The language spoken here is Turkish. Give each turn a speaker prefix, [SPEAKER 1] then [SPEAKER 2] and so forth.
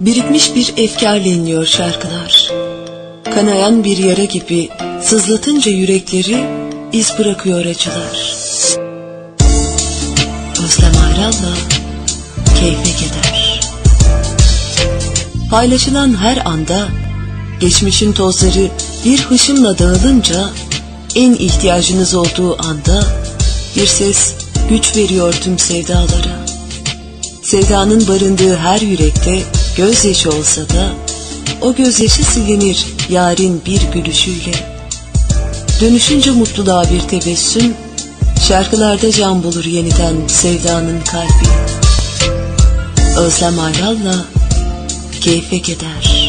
[SPEAKER 1] Birikmiş bir efkarla inliyor şarkılar. Kanayan bir yara gibi sızlatınca yürekleri iz bırakıyor acılar. Özlem Ayral'la keyfe keder. Paylaşılan her anda geçmişin tozları bir hışımla dağılınca en ihtiyacınız olduğu anda bir ses güç veriyor tüm sevdalara. Sevdanın barındığı her yürekte gözyaşı olsa da o gözyaşı silinir yarın bir gülüşüyle. Dönüşünce mutluluğa bir tebessüm, şarkılarda can bulur yeniden sevdanın kalbi. Özlem Ayral'la keyfe keder.